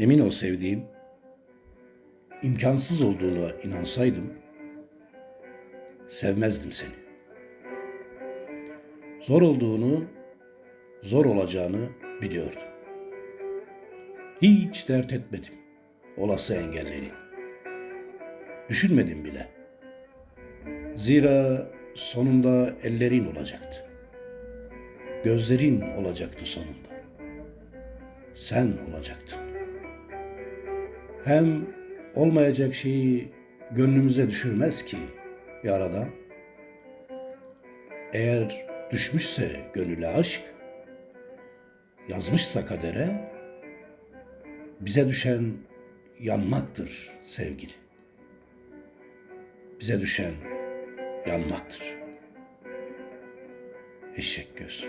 Emin ol sevdiğim, imkansız olduğuna inansaydım, sevmezdim seni. Zor olduğunu, zor olacağını biliyordum. Hiç dert etmedim olası engelleri. Düşünmedim bile. Zira sonunda ellerin olacaktı. Gözlerin olacaktı sonunda. Sen olacaktın. Hem olmayacak şeyi gönlümüze düşürmez ki yaradan. Eğer düşmüşse gönüle aşk, yazmışsa kadere, bize düşen yanmaktır sevgili. Bize düşen yanmaktır. Eşek göz.